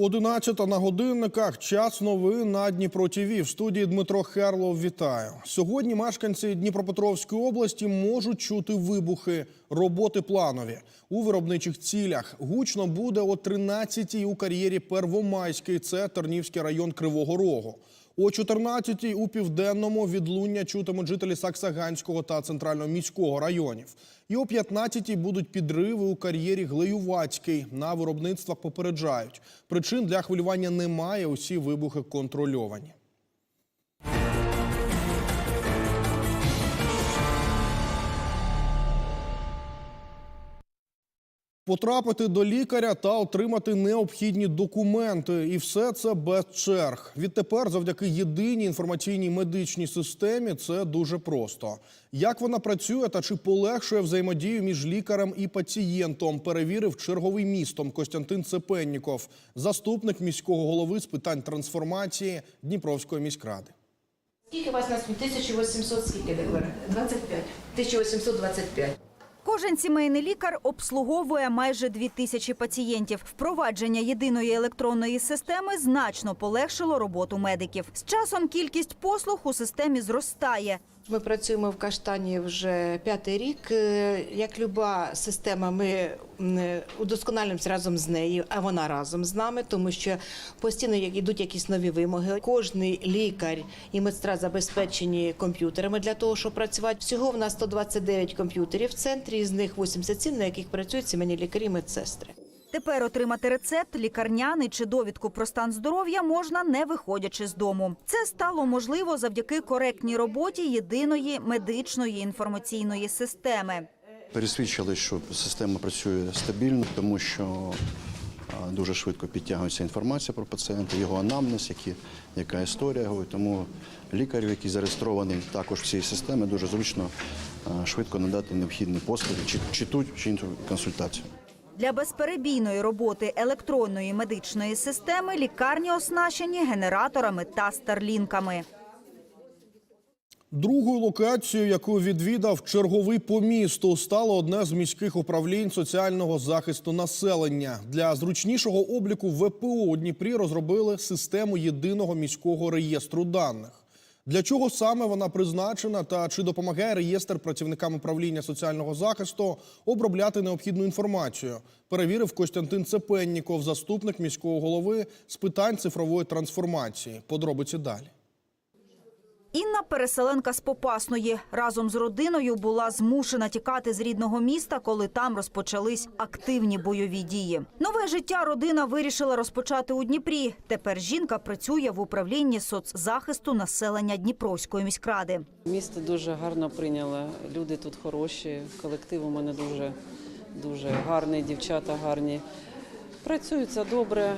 11 на годинниках. Час новин на Дніпро ТІВІ. В студії Дмитро Херлов. Вітаю. Сьогодні мешканці Дніпропетровської області можуть чути вибухи. Роботи планові у виробничих цілях. Гучно буде о 13-й у кар'єрі Первомайський. Це Тернівський район Кривого Рогу. О 14-й у південному відлуння чутимуть жителі Саксаганського та центрального міського районів. І о 15-й будуть підриви у кар'єрі Глеювацький. На виробництвах попереджають. Причин для хвилювання немає. Усі вибухи контрольовані. Потрапити до лікаря та отримати необхідні документи, і все це без черг. Відтепер, завдяки єдиній інформаційній медичній системі, це дуже просто. Як вона працює та чи полегшує взаємодію між лікарем і пацієнтом, перевірив черговий містом Костянтин Цепенніков, заступник міського голови з питань трансформації Дніпровської міськради. Скільки у вас на 1800, скільки говорите? 25. 1825. Кожен сімейний лікар обслуговує майже дві тисячі пацієнтів. Впровадження єдиної електронної системи значно полегшило роботу медиків. З часом кількість послуг у системі зростає. Ми працюємо в Каштані вже п'ятий рік. Е, Як люба система, ми м, удосконалюємося разом з нею, а вона разом з нами, тому що постійно йдуть якісь нові вимоги. Кожний лікар і медсестра забезпечені комп'ютерами для того, щоб працювати. Всього в нас 129 комп'ютерів в центрі, з них 87, на яких працюють сімейні лікарі і медсестри. Тепер отримати рецепт, лікарняний чи довідку про стан здоров'я можна не виходячи з дому. Це стало можливо завдяки коректній роботі єдиної медичної інформаційної системи. Пересвідчили, що система працює стабільно, тому що дуже швидко підтягується інформація про пацієнта, його анамнез, які, яка історія його. Тому лікарю, який зареєстрований також в цій системі, дуже зручно швидко надати необхідні послуги, чи, чи ту, чи іншу консультацію. Для безперебійної роботи електронної медичної системи лікарні оснащені генераторами та старлінками. Другою локацією, яку відвідав черговий по місту, стало одне з міських управлінь соціального захисту населення. Для зручнішого обліку ВПО у Дніпрі розробили систему єдиного міського реєстру даних. Для чого саме вона призначена та чи допомагає реєстр працівникам управління соціального захисту обробляти необхідну інформацію? Перевірив Костянтин Цепенніков, заступник міського голови з питань цифрової трансформації. Подробиці далі. Інна переселенка з Попасної разом з родиною була змушена тікати з рідного міста, коли там розпочались активні бойові дії. Нове життя родина вирішила розпочати у Дніпрі. Тепер жінка працює в управлінні соцзахисту населення Дніпровської міськради. Місто дуже гарно прийняло. Люди тут хороші, колектив у мене дуже, дуже гарний, дівчата гарні. Працюється добре,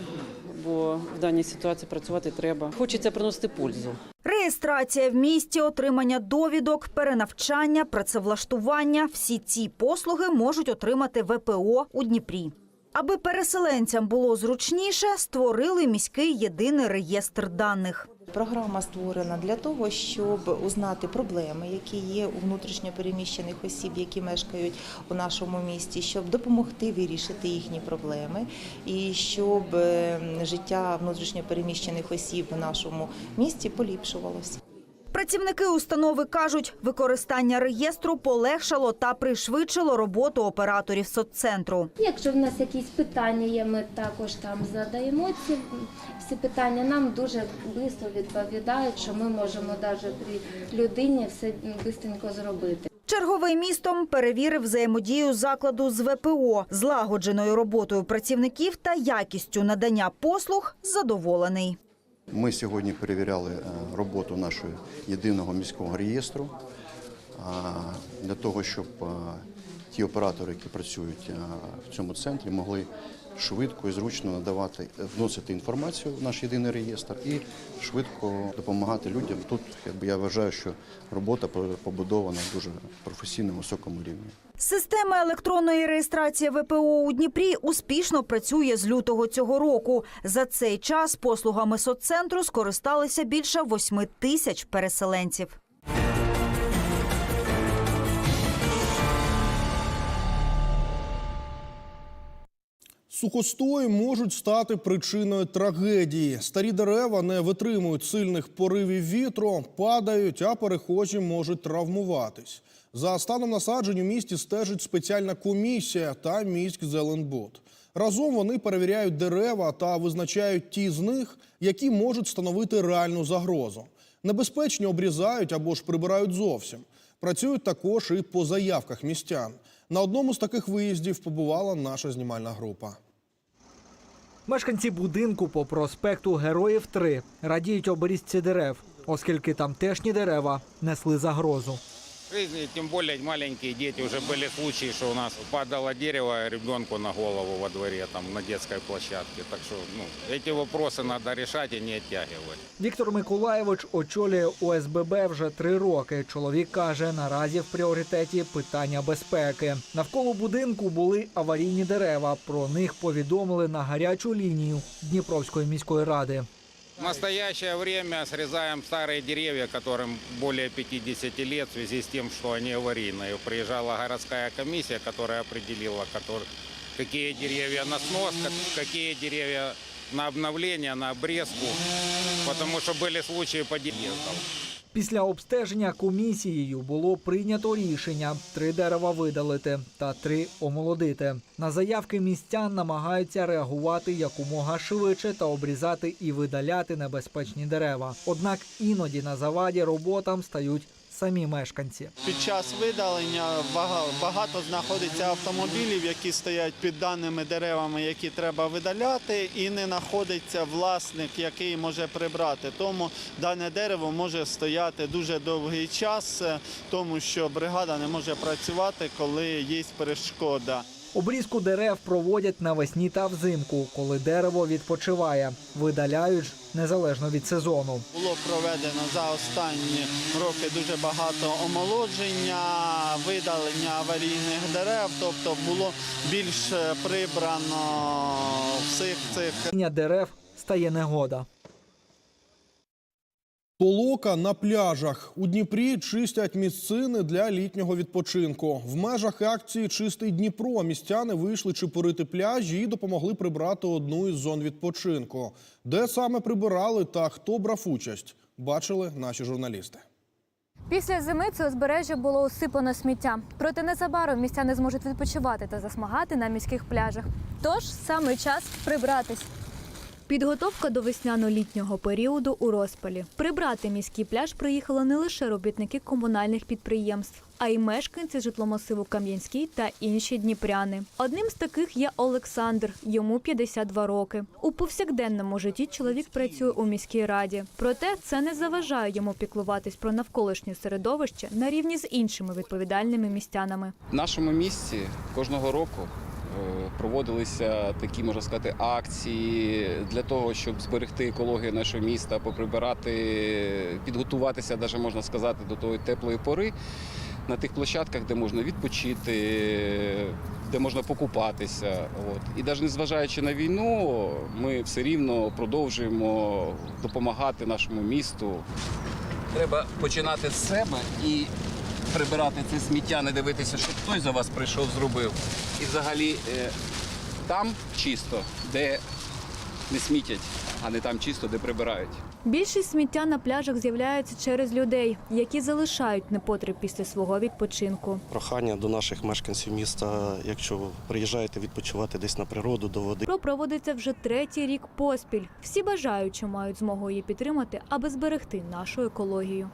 бо в даній ситуації працювати треба. Хочеться приносити пользу. Реєстрація в місті, отримання довідок, перенавчання, працевлаштування – всі ці послуги можуть отримати ВПО у Дніпрі. Аби переселенцям було зручніше, створили міський єдиний реєстр даних. Програма створена для того, щоб узнати проблеми, які є у внутрішньопереміщених осіб, які мешкають у нашому місті, щоб допомогти вирішити їхні проблеми, і щоб е, життя внутрішньопереміщених осіб в нашому місті поліпшувалося. Працівники установи кажуть, використання реєстру полегшало та пришвидшило роботу операторів соццентру. Якщо в нас якісь питання є, ми також там задаємо ці всі питання. Нам дуже швидко відповідають, що ми можемо навіть при людині все швидко зробити. Черговий містом перевірив взаємодію закладу з ВПО, злагодженою роботою працівників та якістю надання послуг задоволений. Ми сьогодні перевіряли е, роботу нашого єдиного міського реєстру для того, щоб е, ті оператори, які працюють е, в цьому центрі, могли швидко і зручно надавати, вносити інформацію в наш єдиний реєстр і швидко допомагати людям. Тут якби я вважаю, що робота побудована дуже професійному високому рівні. Система електронної реєстрації ВПО у Дніпрі успішно працює з лютого цього року. За цей час послугами соццентру скористалися більше 8 тисяч переселенців. Сухостої можуть стати причиною трагедії. Старі дерева не витримують сильних поривів вітру, падають, а перехожі можуть травмуватись. За станом насаджень у місті стежить спеціальна комісія та міськ Зеленбуд. Разом вони перевіряють дерева та визначають ті з них, які можуть становити реальну загрозу. Небезпечні обрізають або ж прибирають зовсім. Працюють також і по заявках містян. На одному з таких виїздів побувала наша знімальна група. Мешканці будинку по проспекту Героїв 3 радіють оберізці дерев, оскільки тамтешні дерева несли загрозу. жизни, тем более маленькие дети. Уже были случаи, что у нас падало дерево ребенку на голову во дворе, там, на детской площадке. Так что ну, эти вопросы надо решать и не оттягивать. Віктор Миколаєвич очолює ОСББ вже три роки. Чоловік каже, наразі в пріоритеті питання безпеки. Навколо будинку були аварійні дерева. Про них повідомили на гарячу лінію Дніпровської міської ради. В настоящее время срезаем старые деревья, которым более 50 лет, в связи с тем, что они аварийные. Приезжала городская комиссия, которая определила, котор- какие деревья на снос, как- какие деревья на обновление, на обрезку, потому что были случаи подъездов. Після обстеження комісією було прийнято рішення три дерева видалити та три омолодити. На заявки містян намагаються реагувати якомога швидше та обрізати і видаляти небезпечні дерева. Однак іноді на заваді роботам стають самі мешканці. Під час видалення бага- багато знаходиться автомобілів, які стоять під даними деревами, які треба видаляти, і не знаходиться власник, який може прибрати. Тому дане дерево може стояти дуже довгий час, е, тому що бригада не може працювати, коли є перешкода. Обрізку дерев проводять навесні та взимку, коли дерево відпочиває. Видаляють ж незалежно від сезону. Було проведено за останні роки дуже багато омолодження, видалення аварійних дерев, тобто було більш прибрано всіх цих дерев стає негода. Толока на пляжах у Дніпрі чистять місцини для літнього відпочинку. В межах акції Чистий Дніпро містяни вийшли чепурити пляжі і допомогли прибрати одну із зон відпочинку. Де саме прибирали та хто брав участь, бачили наші журналісти. Після зими це узбережжя було усипано сміттям. Проте незабаром містяни зможуть відпочивати та засмагати на міських пляжах. Тож саме час прибратись. Підготовка до весняно-літнього періоду у розпалі. Прибрати міський пляж приїхали не лише робітники комунальних підприємств, а й мешканці житломасиву Кам'янський та інші дніпряни. Одним з таких є Олександр, йому 52 роки. У повсякденному житті чоловік працює у міській раді. Проте це не заважає йому піклуватись про навколишнє середовище на рівні з іншими відповідальними містянами. В нашому місті кожного року проводилися такі, можна сказати, акції для того, щоб зберегти екологію нашого міста, поприбирати, підготуватися, навіть можна сказати, до тої теплої пори на тих площадках, де можна відпочити, де можна покупатися. От. І навіть незважаючи на війну, ми все рівно продовжуємо допомагати нашому місту. Треба починати з себе і прибирати це сміття, не дивитися, що хтось за вас прийшов, зробив. І взагалі е, там чисто, де не смітять, а не там чисто, де прибирають. Більшість сміття на пляжах з'являється через людей, які залишають непотріб після свого відпочинку. Прохання до наших мешканців міста, якщо приїжджаєте відпочивати десь на природу до води. Про проводиться вже третій рік поспіль. Всі бажаючі мають змогу її підтримати, аби зберегти нашу екологію.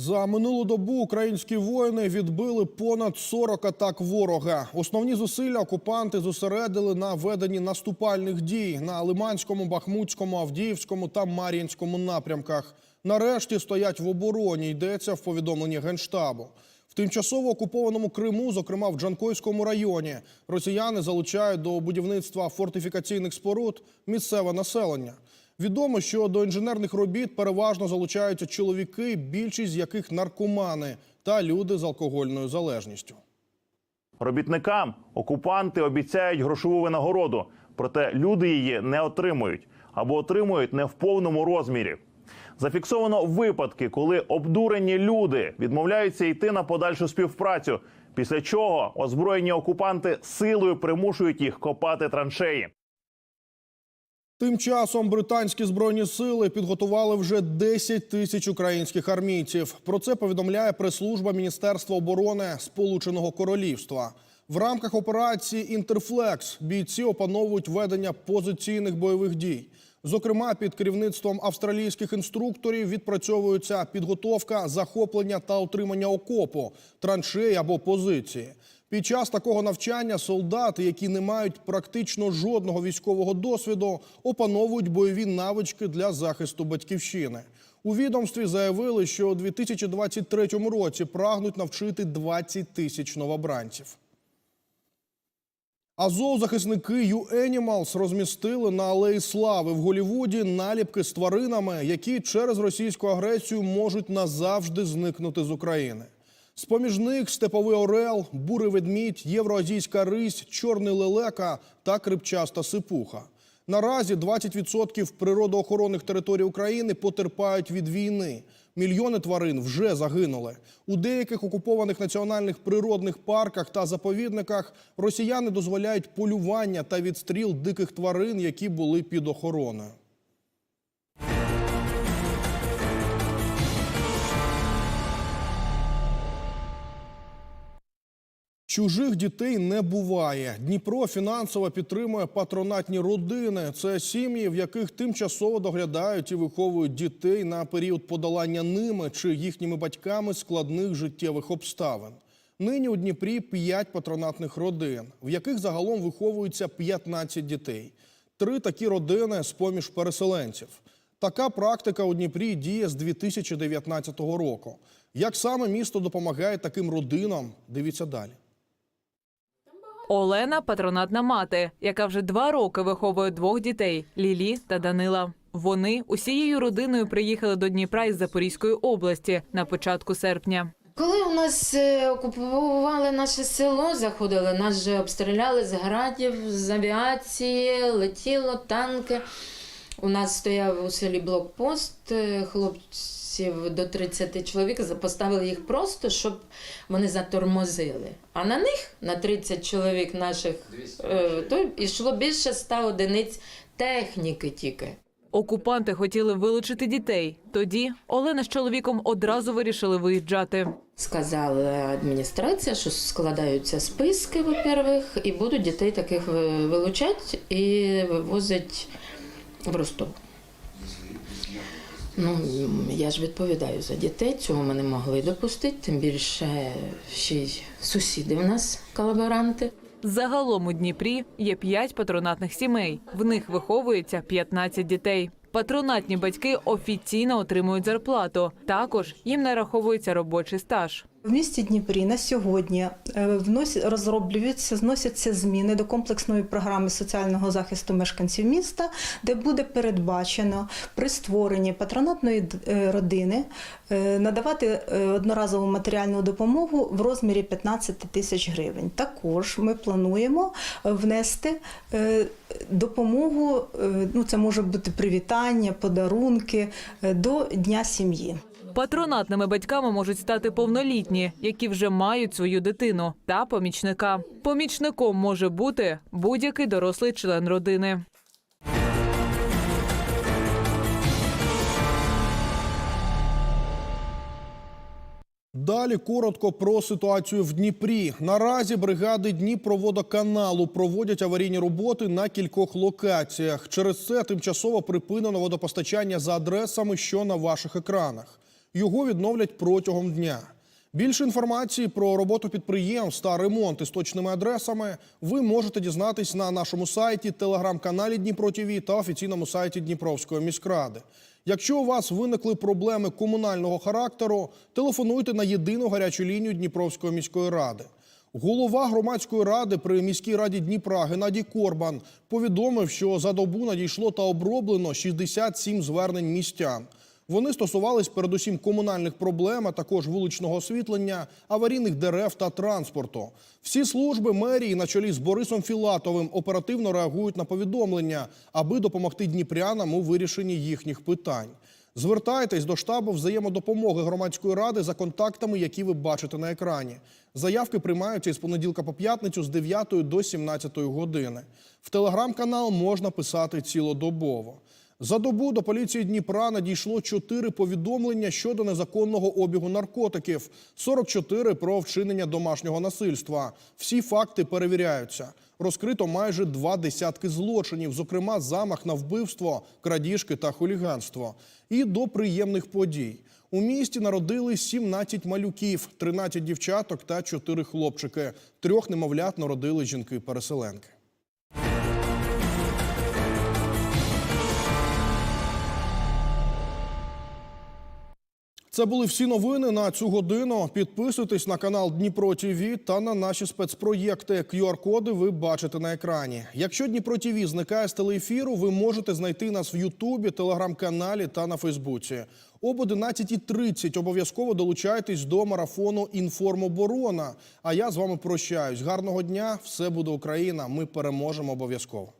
За минулу добу українські воїни відбили понад 40 атак ворога. Основні зусилля окупанти зосередили на веденні наступальних дій на Лиманському, Бахмутському, Авдіївському та Мар'їнському напрямках. Нарешті стоять в обороні. Йдеться в повідомленні генштабу. В тимчасово окупованому Криму, зокрема в Джанкойському районі, росіяни залучають до будівництва фортифікаційних споруд місцеве населення. Відомо, що до інженерних робіт переважно залучаються чоловіки, більшість з яких наркомани та люди з алкогольною залежністю. Робітникам окупанти обіцяють грошову винагороду, проте люди її не отримують або отримують не в повному розмірі. Зафіксовано випадки, коли обдурені люди відмовляються йти на подальшу співпрацю. Після чого озброєні окупанти силою примушують їх копати траншеї. Тим часом британські збройні сили підготували вже 10 тисяч українських армійців. Про це повідомляє прес-служба Міністерства оборони Сполученого Королівства. В рамках операції Інтерфлекс бійці опановують ведення позиційних бойових дій. Зокрема, під керівництвом австралійських інструкторів відпрацьовується підготовка, захоплення та отримання окопу, траншеї або позиції. Під час такого навчання солдати, які не мають практично жодного військового досвіду, опановують бойові навички для захисту батьківщини. У відомстві заявили, що у 2023 році прагнуть навчити 20 тисяч новобранців. А зоозахисники U-Animals розмістили на Алеї Слави в Голівуді наліпки з тваринами, які через російську агресію можуть назавжди зникнути з України. З-поміж них степовий орел, бурий ведмідь, євроазійська рись, чорний лелека та крипчаста сипуха. Наразі 20% природоохоронних територій України потерпають від війни. Мільйони тварин вже загинули. У деяких окупованих національних природних парках та заповідниках росіяни дозволяють полювання та відстріл диких тварин, які були під охороною. Чужих дітей не буває. Дніпро фінансово підтримує патронатні родини. Це сім'ї, в яких тимчасово доглядають і виховують дітей на період подолання ними чи їхніми батьками складних життєвих обставин. Нині у Дніпрі 5 патронатних родин, в яких загалом виховується 15 дітей. Три такі родини з поміж переселенців. Така практика у Дніпрі діє з 2019 року. Як саме місто допомагає таким родинам? Дивіться далі. Олена патронатна мати, яка вже два роки виховує двох дітей Лілі та Данила. Вони усією родиною приїхали до Дніпра із Запорізької області на початку серпня. Коли у нас е, окупували наше село, заходили, нас же обстріляли з градів, з авіації, летіло танки. У нас стояв у селі блокпост, е, хлопців до 30 чоловік, поставили їх просто, щоб вони затормозили. А на них, на 30 чоловік наших, е, то йшло більше 100 одиниць техніки тільки. Окупанти хотіли вилучити дітей. Тоді Олена з чоловіком одразу вирішили виїжджати. Сказала адміністрація, що складаються списки, во-первых, і будуть дітей таких ви- вилучати і вивозити в Ростов. Ну, я ж відповідаю за дітей, цього ми не могли допустити, тим більше ще й сусіди в нас колаборанти. Загалом у Дніпрі є п'ять патронатних сімей. В них виховується 15 дітей. Патронатні батьки офіційно отримують зарплату. Також їм нараховується робочий стаж. В місті Дніпрі на сьогодні е, розроблюються, зносяться зміни до комплексної програми соціального захисту мешканців міста, де буде передбачено при створенні патронатної е, родини е, надавати одноразову матеріальну допомогу в розмірі 15 тисяч гривень. Також ми плануємо внести допомогу. Ну це може бути привітання, подарунки до Дня сім'ї. Патронатними батьками можуть стати повнолітні, які вже мають свою дитину, та помічника. Помічником може бути будь-який дорослий член родини. Далі коротко про ситуацію в Дніпрі. Наразі бригади Дніпроводоканалу проводять аварійні роботи на кількох локаціях. Через це тимчасово припинено водопостачання за адресами, що на ваших екранах. Його відновлять протягом дня. Більше інформації про роботу підприємств та ремонт із точними адресами ви можете дізнатись на нашому сайті, телеграм-каналі Дніпро ТІВІ та офіційному сайті Дніпровської міськради. Якщо у вас виникли проблеми комунального характеру, телефонуйте на єдину гарячу лінію Дніпровської міської ради. Голова громадської ради при міській раді Дніпра Геннадій Корбан повідомив, що за добу надійшло та оброблено 67 звернень містян. Вони стосувались передусім комунальних проблем, а також вуличного освітлення, аварійних дерев та транспорту. Всі служби мерії на чолі з Борисом Філатовим оперативно реагують на повідомлення, аби допомогти дніпрянам у вирішенні їхніх питань. Звертайтесь до штабу взаємодопомоги громадської ради за контактами, які ви бачите на екрані. Заявки приймаються із понеділка по п'ятницю з 9 до 17 години. В телеграм-канал можна писати цілодобово. За добу до поліції Дніпра надійшло 4 повідомлення щодо незаконного обігу наркотиків, 44 про вчинення домашнього насильства. Всі факти перевіряються. Розкрито майже два десятки злочинів, зокрема замах на вбивство, крадіжки та хуліганство. І до приємних подій. У місті народили 17 малюків, 13 дівчаток та 4 хлопчики. Трьох немовлят народили жінки-переселенки. Це були всі новини на цю годину. Підписуйтесь на канал Дніпро ТІВІ та на наші спецпроєкти. QR-коди ви бачите на екрані. Якщо Дніпро ТІВІ зникає з телеефіру, ви можете знайти нас в Ютубі, телеграм-каналі та на Фейсбуці. Об 11.30 обов'язково долучайтесь до марафону Інформоборона. А я з вами прощаюсь. Гарного дня! Все буде Україна! Ми переможемо обов'язково.